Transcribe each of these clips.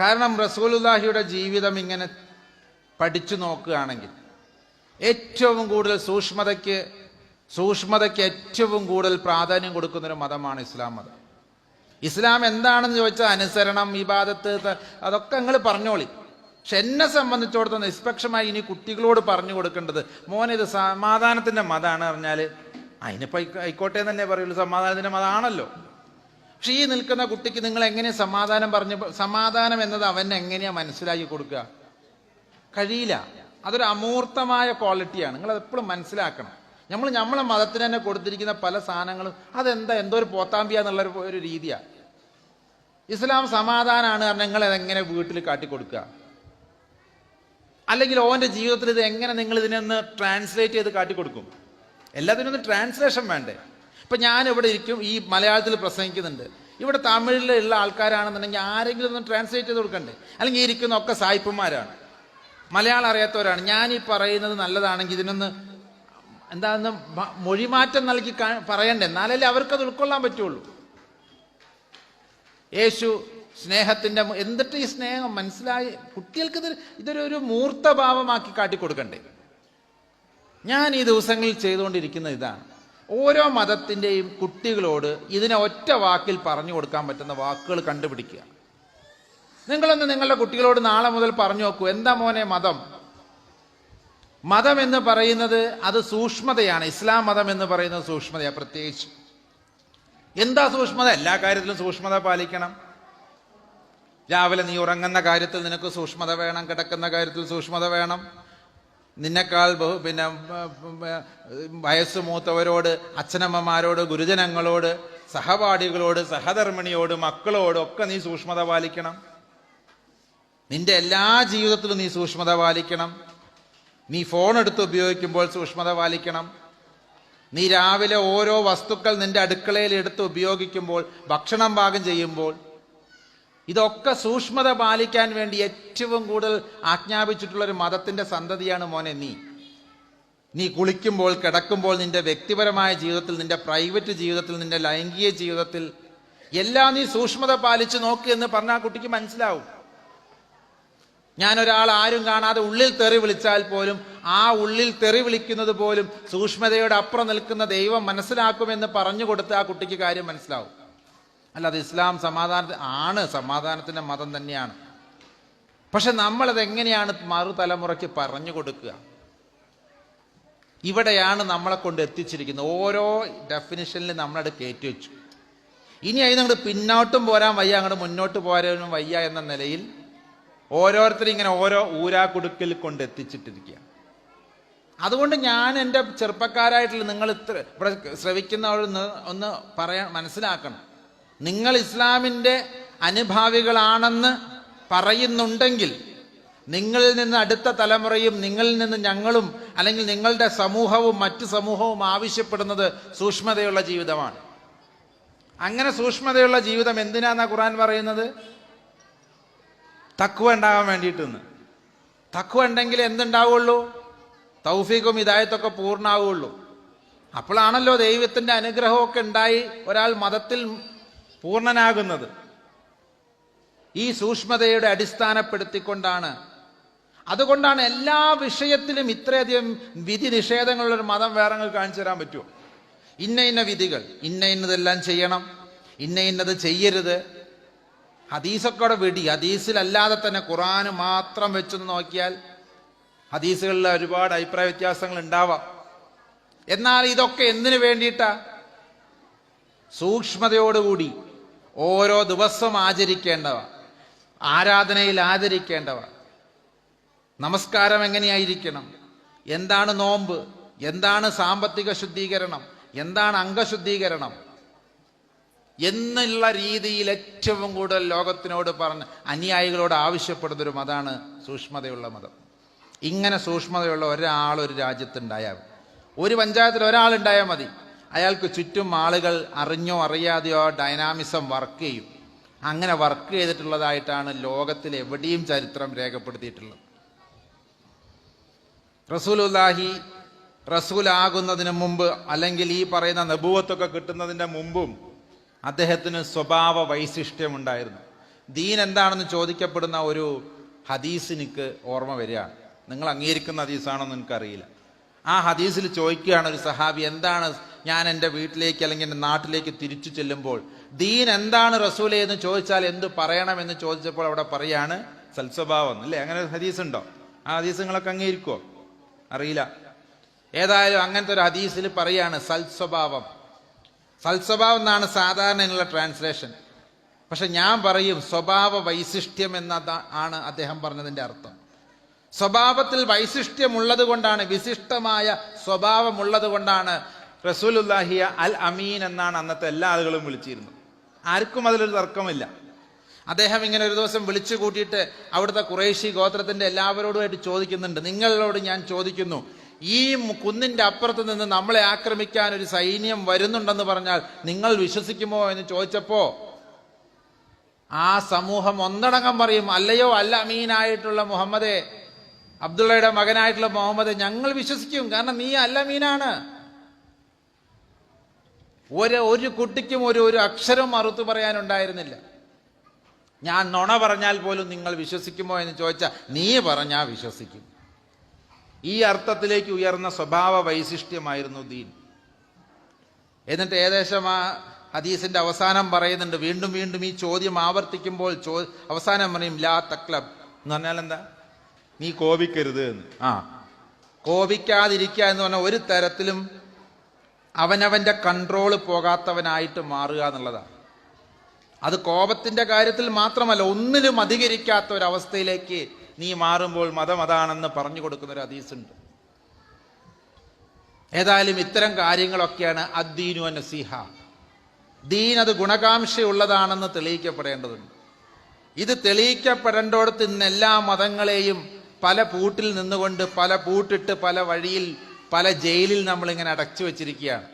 കാരണം റസൂലുല്ലാഹിയുടെ ജീവിതം ഇങ്ങനെ പഠിച്ചു നോക്കുകയാണെങ്കിൽ ഏറ്റവും കൂടുതൽ സൂക്ഷ്മതയ്ക്ക് സൂക്ഷ്മതയ്ക്ക് ഏറ്റവും കൂടുതൽ പ്രാധാന്യം കൊടുക്കുന്നൊരു മതമാണ് ഇസ്ലാം മതം. ഇസ്ലാം എന്താണെന്ന് ചോദിച്ചാൽ അനുസരണം ഇബാദത്ത് അതൊക്കെ നിങ്ങൾ പറഞ്ഞോളി. പക്ഷെ എന്നെ സംബന്ധിച്ചിടത്തോളം നിഷ്പക്ഷമായി ഇനി കുട്ടികളോട് പറഞ്ഞു കൊടുക്കേണ്ടത് മോനെ ഇത് സമാധാനത്തിന്റെ മതമാണ് പറഞ്ഞാൽ അതിനിപ്പോൾ ആയിക്കോട്ടെ എന്നല്ലേ പറയുള്ളൂ. സമാധാനത്തിന്റെ മതമാണല്ലോ. ഈ നിൽക്കുന്ന കുട്ടിക്ക് നിങ്ങൾ എങ്ങനെ സമാധാനം പറഞ്ഞു സമാധാനം എന്നത് അവൻ എങ്ങനെയാ മനസ്സിലാക്കി കൊടുക്കുക? കഴിയില്ല. അതൊരു അമൂർത്തമായ ക്വാളിറ്റിയാണ്. നിങ്ങൾ എപ്പോഴും മനസ്സിലാക്കണം. നമ്മൾ നമ്മളെ മതത്തിന് തന്നെ കൊടുത്തിരിക്കുന്ന പല സാധനങ്ങളും അതെന്താ? എന്തോ ഒരു പോത്താമ്പിയ എന്നുള്ള ഒരു- രീതിയാ. ഇസ്ലാം സമാധാനമാണ് നിങ്ങൾ അതെങ്ങനെ വീട്ടിൽ കാട്ടി കൊടുക്കുക അല്ലെങ്കിൽ ഓന്റെ ജീവിതത്തിൽ ഇത് എങ്ങനെ നിങ്ങൾ ഇതിനൊന്ന് ട്രാൻസ്ലേറ്റ് ചെയ്ത് കാട്ടിക്കൊടുക്കും? എല്ലാത്തിനും ട്രാൻസ്ലേഷൻ വേണ്ടേ? ഇപ്പം ഞാൻ ഇവിടെ ഇരിക്കും ഈ മലയാളത്തിൽ പ്രസംഗിക്കുന്നുണ്ട്. ഇവിടെ തമിഴിലുള്ള ആൾക്കാരാണെന്നുണ്ടെങ്കിൽ ആരെങ്കിലും ഒന്ന് ട്രാൻസ്ലേറ്റ് ചെയ്ത് കൊടുക്കണ്ടേ? അല്ലെങ്കിൽ ഇരിക്കുന്ന ഒക്കെ സായിപ്പന്മാരാണ്. മലയാളം അറിയാത്തവരാണ്. ഞാൻ ഈ പറയുന്നത് നല്ലതാണെങ്കിൽ ഇതിനൊന്ന് എന്താന്ന് മൊഴിമാറ്റം നൽകി പറയണ്ടേ? എന്നാലല്ലേ അവർക്കത് ഉൾക്കൊള്ളാൻ പറ്റുള്ളൂ. യേശു സ്നേഹത്തിന്റെ എന്തിട്ട് എന്നിട്ട് ഈ സ്നേഹം മനസ്സിലായി കുട്ടികൾക്ക് ഇത് ഇതൊരു ഒരു മൂർത്തഭാവമാക്കി കാട്ടിക്കൊടുക്കണ്ടേ? ഞാൻ ഈ ദിവസങ്ങളിൽ ചെയ്തുകൊണ്ടിരിക്കുന്ന ഇതാണ്. ഓരോ മതത്തിന്റെയും കുട്ടികളോട് ഇതിനെ ഒറ്റ വാക്കിൽ പറഞ്ഞു കൊടുക്കാൻ പറ്റുന്ന വാക്കുകൾ കണ്ടുപിടിക്കുക. നിങ്ങളൊന്ന് നിങ്ങളുടെ കുട്ടികളോട് നാളെ മുതൽ പറഞ്ഞു നോക്കൂ. എന്താ മോനെ മതം? മതം എന്ന് പറയുന്നത് അത് സൂക്ഷ്മതയാണ്. ഇസ്ലാം മതം എന്ന് പറയുന്നത് സൂക്ഷ്മതയാണ് പ്രത്യേകിച്ച്. എന്താ സൂക്ഷ്മത? എല്ലാ കാര്യത്തിലും സൂക്ഷ്മത പാലിക്കണം. രാവിലെ നീ ഉറങ്ങുന്ന കാര്യത്തിൽ നിനക്ക് സൂക്ഷ്മത വേണം കിടക്കുന്ന കാര്യത്തിൽ സൂക്ഷ്മത വേണം. നിന്നെക്കാൾ പിന്നെ വയസ്സ് മൂത്തവരോട് അച്ഛനമ്മമാരോട് ഗുരുജനങ്ങളോട് സഹപാഠികളോട് സഹധർമ്മിണിയോട് മക്കളോട് ഒക്കെ നീ സൂക്ഷ്മത പാലിക്കണം. നിന്റെ എല്ലാ ജീവിതത്തിലും നീ സൂക്ഷ്മത പാലിക്കണം. നീ ഫോൺ എടുത്ത് ഉപയോഗിക്കുമ്പോൾ സൂക്ഷ്മത പാലിക്കണം. നീ രാവിലെ ഓരോ വസ്തുക്കൾ നിന്റെ അടുക്കളയിൽ എടുത്ത് ഉപയോഗിക്കുമ്പോൾ ഭക്ഷണം പാകം ചെയ്യുമ്പോൾ ഇതൊക്കെ സൂക്ഷ്മത പാലിക്കാൻ വേണ്ടി ഏറ്റവും കൂടുതൽ ആജ്ഞാപിച്ചിട്ടുള്ള ഒരു മതത്തിന്റെ സന്തതിയാണ് മോനെ നീ. നീ കുളിക്കുമ്പോൾ കിടക്കുമ്പോൾ നിന്റെ വ്യക്തിപരമായ ജീവിതത്തിൽ നിന്റെ പ്രൈവറ്റ് ജീവിതത്തിൽ നിന്റെ ലൈംഗിക ജീവിതത്തിൽ എല്ലാം നീ സൂക്ഷ്മത പാലിച്ച് നോക്ക് എന്ന് പറഞ്ഞാൽ കുട്ടിക്ക് മനസ്സിലാവും. ഞാൻ ഒരാൾ ആരും കാണാതെ ഉള്ളിൽ തെറി വിളിച്ചാൽ പോലും ആ ഉള്ളിൽ തെറി വിളിക്കുന്നത് പോലും സൂക്ഷ്മതയുടെ അപ്പുറം നിൽക്കുന്ന ദൈവം മനസ്സിലാക്കുമെന്ന് പറഞ്ഞു കൊടുത്ത് ആ കുട്ടിക്ക് കാര്യം മനസ്സിലാവും. അല്ലാതെ ഇസ്ലാം സമാധാന ആണ്. സമാധാനത്തിന്റെ മതം തന്നെയാണ്. പക്ഷെ നമ്മളത് എങ്ങനെയാണ് മറുതലമുറയ്ക്ക് പറഞ്ഞു കൊടുക്കുക? ഇവിടെയാണ് നമ്മളെ കൊണ്ട് എത്തിച്ചിരിക്കുന്നത്. ഓരോ ഡെഫിനിഷനിൽ നമ്മളത് കയറ്റി വെച്ചു. ഇനി അതിന് അങ്ങോട്ട് പിന്നോട്ടും പോരാൻ വയ്യ അങ്ങോട്ട് മുന്നോട്ട് പോരാനും വയ്യ എന്ന നിലയിൽ ഓരോരുത്തരും ഇങ്ങനെ ഓരോ ഊരാക്കുടുക്കിൽ കൊണ്ട് എത്തിച്ചിട്ടിരിക്കുക അതുകൊണ്ട് ഞാൻ എന്റെ ചെറുപ്പക്കാരായിട്ടുള്ള നിങ്ങൾ ഇത്ര ഇവിടെ ശ്രവിക്കുന്നവരൊന്ന് ഒന്ന് പറയാൻ മനസ്സിലാക്കണം. നിങ്ങൾ ഇസ്ലാമിന്റെ അനുഭാവികളാണെന്ന് പറയുന്നുണ്ടെങ്കിൽ നിങ്ങളിൽ നിന്ന് അടുത്ത തലമുറയും നിങ്ങളിൽ നിന്ന് ഞങ്ങളും അല്ലെങ്കിൽ നിങ്ങളുടെ സമൂഹവും മറ്റ് സമൂഹവും ആവശ്യപ്പെടുന്നത് സൂക്ഷ്മതയുള്ള ജീവിതമാണ്. അങ്ങനെ സൂക്ഷ്മതയുള്ള ജീവിതം എന്തിനാന്നാ ഖുറാൻ പറയുന്നത്? തക്കുവ ഉണ്ടാകാൻ വേണ്ടിയിട്ടെന്ന്. തക്കുവ ഉണ്ടെങ്കിൽ എന്തുണ്ടാവുള്ളൂ? തൗഫീഖും ഇതായത്തൊക്കെ പൂർണമാവുള്ളൂ അപ്പോഴാണല്ലോ ദൈവത്തിന്റെ അനുഗ്രഹമൊക്കെ ഉണ്ടായി ഒരാൾ മതത്തിൽ പൂർണനാകുന്നത്. ഈ സൂക്ഷ്മതയുടെ അടിസ്ഥാനപ്പെടുത്തിക്കൊണ്ടാണ്. അതുകൊണ്ടാണ് എല്ലാ വിഷയത്തിലും ഇത്രയധികം വിധി നിഷേധങ്ങളുള്ള ഒരു മതം വേറെ കാണിച്ചു തരാൻ പറ്റുമോ? ഇന്ന ഇന്ന വിധികൾ ഇന്ന ഇന്നതെല്ലാം ചെയ്യണം ഇന്ന ഇന്നത് ചെയ്യരുത്. ഹദീസൊക്കെ അവിടെ വെടി. ഹദീസിലല്ലാതെ തന്നെ ഖുറാന് മാത്രം വെച്ചൊന്ന് നോക്കിയാൽ ഹദീസുകളിൽ ഒരുപാട് അഭിപ്രായ വ്യത്യാസങ്ങൾ ഉണ്ടാവാം. എന്നാൽ ഇതൊക്കെ എന്തിനു വേണ്ടിയിട്ടാ? സൂക്ഷ്മതയോടുകൂടി ഓരോ ദിവസം ആചരിക്കേണ്ടവ. ആരാധനയിൽ ആചരിക്കേണ്ടവ. നമസ്കാരം എങ്ങനെയായിരിക്കണം? എന്താണ് നോമ്പ്? എന്താണ് സാമ്പത്തിക ശുദ്ധീകരണം? എന്താണ് അംഗശുദ്ധീകരണം? എന്നുള്ള രീതിയിൽ ഏറ്റവും കൂടുതൽ ലോകത്തിനോട് പറഞ്ഞ് അനുയായികളോട് ആവശ്യപ്പെടുന്നൊരു മതമാണ് സൂക്ഷ്മതയുള്ള മതം. ഇങ്ങനെ സൂക്ഷ്മതയുള്ള ഒരാൾ ഒരു രാജ്യത്തുണ്ടായാൽ ഒരു പഞ്ചായത്തിൽ ഒരാളുണ്ടായാൽ മതി. അയാൾക്ക് ചുറ്റും ആളുകൾ അറിഞ്ഞോ അറിയാതെയോ ഡൈനാമിസം വർക്ക് ചെയ്യും. അങ്ങനെ വർക്ക് ചെയ്തിട്ടുള്ളതായിട്ടാണ് ലോകത്തിൽ എവിടെയും ചരിത്രം രേഖപ്പെടുത്തിയിട്ടുള്ളത്. റസൂലുല്ലാഹി റസൂലാകുന്നതിന് മുമ്പ് അല്ലെങ്കിൽ ഈ പറയുന്ന നബുവത്തൊക്കെ കിട്ടുന്നതിന്റെ മുമ്പും അദ്ദേഹത്തിന് സ്വഭാവ വൈശിഷ്ട്യം ഉണ്ടായിരുന്നു. ദീൻ എന്താണെന്ന് ചോദിക്കപ്പെടുന്ന ഒരു ഹദീസ് എനിക്ക് ഓർമ്മ വരികയാണ്. നിങ്ങൾ അംഗീകരിക്കുന്ന ഹദീസാണോന്ന് എനിക്കറിയില്ല. ആ ഹദീസിൽ ചോദിക്കുകയാണ് ഒരു സഹാബി എന്താണ് ഞാൻ എന്റെ വീട്ടിലേക്ക് അല്ലെങ്കിൽ എന്റെ നാട്ടിലേക്ക് തിരിച്ചു ചെല്ലുമ്പോൾ ദീൻ എന്താണ് റസൂലെ? എന്ന് ചോദിച്ചാൽ എന്ത് പറയണമെന്ന് ചോദിച്ചപ്പോൾ അവിടെ പറയാണ് സൽസ്വഭാവം. അല്ലേ? അങ്ങനെ ഒരു ഹദീസ് ഉണ്ടോ? ആ ഹദീസുകളൊക്കെ നിങ്ങളൊക്കെ അംഗീകരിക്കുമോ അറിയില്ല. ഏതായാലും അങ്ങനത്തെ ഒരു ഹദീസിൽ പറയാണ് സൽസ്വഭാവം. സൽസ്വഭാവം എന്നാണ് സാധാരണയുള്ള ട്രാൻസ്ലേഷൻ. പക്ഷെ ഞാൻ പറയും സ്വഭാവ വൈശിഷ്ട്യം എന്ന ആണ് അദ്ദേഹം പറഞ്ഞതിന്റെ അർത്ഥം. സ്വഭാവത്തിൽ വൈശിഷ്ട്യമുള്ളത് കൊണ്ടാണ് വിശിഷ്ടമായ സ്വഭാവമുള്ളത് കൊണ്ടാണ് റസൂലുല്ലാഹിയ അൽ അമീൻ എന്നാണ് അന്നത്തെ എല്ലാ ആളുകളും വിളിച്ചിരുന്നത്. ആർക്കും അതിലൊരു തർക്കമില്ല. അദ്ദേഹം ഇങ്ങനെ ഒരു ദിവസം വിളിച്ചു കൂട്ടിയിട്ട് അവിടുത്തെ കുറേശി ഗോത്രത്തിന്റെ എല്ലാവരോടുമായിട്ട് ചോദിക്കുന്നുണ്ട്. നിങ്ങളോട് ഞാൻ ചോദിക്കുന്നു ഈ കുന്നിന്റെ അപ്പുറത്ത് നിന്ന് നമ്മളെ ആക്രമിക്കാൻ ഒരു സൈന്യം വരുന്നുണ്ടെന്ന് പറഞ്ഞാൽ നിങ്ങൾ വിശ്വസിക്കുമോ എന്ന് ചോദിച്ചപ്പോൾ ആ സമൂഹം ഒന്നടങ്കം പറയും അല്ലയോ അല്ല അമീനായിട്ടുള്ള മുഹമ്മദെ അബ്ദുള്ളയുടെ മകനായിട്ടുള്ള മുഹമ്മദ് ഞങ്ങൾ വിശ്വസിക്കും കാരണം നീ അല്ല മീനാണ് ഒരു ഒരു കുട്ടിക്കും ഒരു ഒരു അക്ഷരം മറുത്തു പറയാനുണ്ടായിരുന്നില്ല. ഞാൻ നുണ പറഞ്ഞാൽ പോലും നിങ്ങൾ വിശ്വസിക്കുമോ എന്ന് ചോദിച്ചാൽ നീ പറഞ്ഞാൽ വിശ്വസിക്കും. ഈ അർത്ഥത്തിലേക്ക് ഉയർന്ന സ്വഭാവ വൈശിഷ്ട്യമായിരുന്നു ദീൻ. എന്നിട്ട് ഏകദേശം ആ ഹദീസിന്റെ അവസാനം പറയുന്നുണ്ട്. വീണ്ടും വീണ്ടും ഈ ചോദ്യം ആവർത്തിക്കുമ്പോൾ ചോ അവസാനം പറയും ലാ തക്ലബ്. എന്ന് പറഞ്ഞാൽ എന്താ? നീ കോപിക്കരുത് എന്ന്. ആ. കോപിക്കാതിരിക്കുക എന്ന് പറഞ്ഞാൽ ഒരു തരത്തിലും അവനവന്റെ കൺട്രോൾ പോകാത്തവനായിട്ട് മാറുക എന്നുള്ളതാണ്. അത് കോപത്തിന്റെ കാര്യത്തിൽ മാത്രമല്ല ഒന്നിലും അധികരിക്കാത്ത ഒരവസ്ഥയിലേക്ക് നീ മാറുമ്പോൾ മതം അതാണെന്ന് പറഞ്ഞു കൊടുക്കുന്ന ഒരു ഹദീസുണ്ട്. ഏതായാലും ഇത്തരം കാര്യങ്ങളൊക്കെയാണ് അദ്ദീനു നസീഹ. ദീൻ അത് ഗുണകാംക്ഷയുള്ളതാണെന്ന് തെളിയിക്കപ്പെടേണ്ടതുണ്ട്. ഇത് തെളിയിക്കപ്പെടേണ്ടോടത്ത് ഇന്ന് എല്ലാ മതങ്ങളെയും പല പൂട്ടിൽ നിന്നുകൊണ്ട് പല പൂട്ടിട്ട് പല വഴിയിൽ പല ജയിലിൽ നമ്മളിങ്ങനെ അടച്ചു വെച്ചിരിക്കുകയാണ്.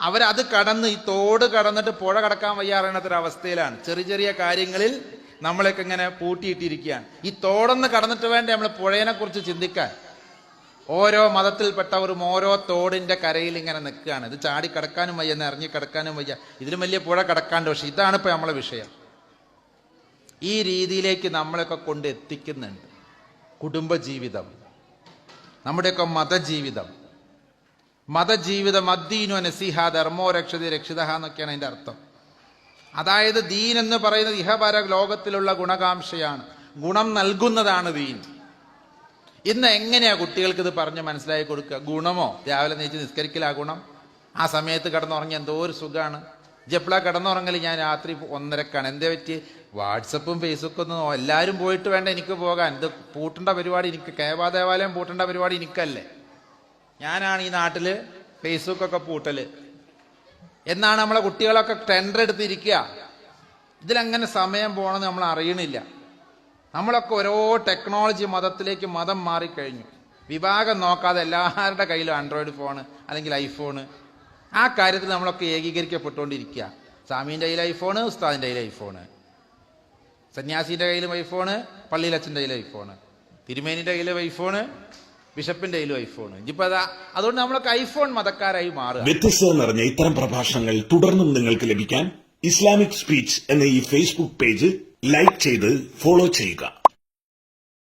അവരത് കടന്ന് ഈ തോട് കടന്നിട്ട് പുഴ കടക്കാൻ വയ്യാറണത്തൊരവസ്ഥയിലാണ് ചെറിയ ചെറിയ കാര്യങ്ങളിൽ നമ്മളൊക്കെ ഇങ്ങനെ പൂട്ടിയിട്ടിരിക്കുകയാണ്. ഈ തോടൊന്ന് കടന്നിട്ട് വേണ്ടേ നമ്മൾ പുഴയെ കുറിച്ച് ചിന്തിക്കാൻ? ഓരോ മതത്തിൽപ്പെട്ടവരും ഓരോ തോടിന്റെ കരയിൽ ഇങ്ങനെ നിൽക്കുകയാണ്. ഇത് ചാടി കിടക്കാനും വയ്യ ഇറങ്ങി കിടക്കാനും വയ്യ. ഇതിലും വലിയ പുഴ കിടക്കാണ്ട്. പക്ഷെ ഇതാണ് ഇപ്പൊ നമ്മളെ വിഷയം. ഈ രീതിയിലേക്ക് നമ്മളൊക്കെ കൊണ്ട് എത്തിക്കുന്നുണ്ട്. കുടുംബജീവിതം. നമ്മുടെയൊക്കെ മതജീവിതം. മതജീവിതം അദ്ദീനു നസിഹ ധർമ്മോ രക്ഷതി രക്ഷിത എന്നൊക്കെയാണ് അതിന്റെ അർത്ഥം. അതായത് ദീൻ എന്ന് പറയുന്നത് ഇഹപര ലോകത്തിലുള്ള ഗുണകാംക്ഷയാണ്. ഗുണം നൽകുന്നതാണ് ദീൻ. ഇന്ന് എങ്ങനെയാ കുട്ടികൾക്ക് ഇത് പറഞ്ഞ് മനസ്സിലാക്കി കൊടുക്കുക? ഗുണമോ? രാവിലെ നീച്ച് നിസ്കരിക്കലാ ഗുണം? ആ സമയത്ത് കിടന്നുറങ്ങി എന്തോ ഒരു സുഖമാണ് ജപ്ല കിടന്നുറങ്ങൽ ഞാൻ രാത്രി ഒന്നരക്കാണ്. എന്തേ പറ്റി? വാട്സപ്പും ഫേസ്ബുക്കും ഒന്നും എല്ലാവരും പോയിട്ട് വേണ്ട എനിക്ക് പോകാൻ. ഇത് പൂട്ടേണ്ട പരിപാടി എനിക്ക് കേവാ ദേവാലയം പൂട്ടേണ്ട പരിപാടി എനിക്കല്ലേ. ഞാനാണ് ഈ നാട്ടിൽ ഫേസ്ബുക്കൊക്കെ പൂട്ടൽ. എന്നാണ് നമ്മളെ കുട്ടികളൊക്കെ ടെൻഡർ എടുത്തിരിക്കുക ഇതിലങ്ങനെ സമയം പോകണമെന്ന് നമ്മൾ അറിയണില്ല. നമ്മളൊക്കെ ഓരോ ടെക്നോളജി മതത്തിലേക്ക് മതം മാറിക്കഴിഞ്ഞു. വിഭാഗം നോക്കാതെ എല്ലാവരുടെ കയ്യിലും ആൻഡ്രോയിഡ് ഫോണ് അല്ലെങ്കിൽ ഐഫോണ് ആ കാര്യത്തിൽ നമ്മളൊക്കെ ഏകീകരിക്കപ്പെട്ടുകൊണ്ടിരിക്കുക. സ്വാമീന്റെ കയ്യിൽ ഐഫോണ് ഉസ്താദിന്റെ കയ്യിൽ ഐഫോണ് സന്യാസിന്റെ കയ്യിലും ഐഫോണ് പള്ളിയിലച്ഛന്റെ കയ്യിലും ഐഫോണ് തിരുമേനിന്റെ കയ്യിലും ഐഫോണ് ബിഷപ്പിന്റെ കയ്യിലും അതാ അതുകൊണ്ട് നമ്മളൊക്കെ ഐഫോൺ മതക്കാരായി മാറുക. വ്യത്യസ്തത നിറഞ്ഞ ഇത്തരം പ്രഭാഷണങ്ങൾ തുടർന്നും നിങ്ങൾക്ക് ലഭിക്കാൻ ഇസ്ലാമിക് സ്പീച്ച് എന്ന ഈ ഫേസ്ബുക്ക് പേജ് ലൈക്ക് ചെയ്ത് ഫോളോ ചെയ്യുക.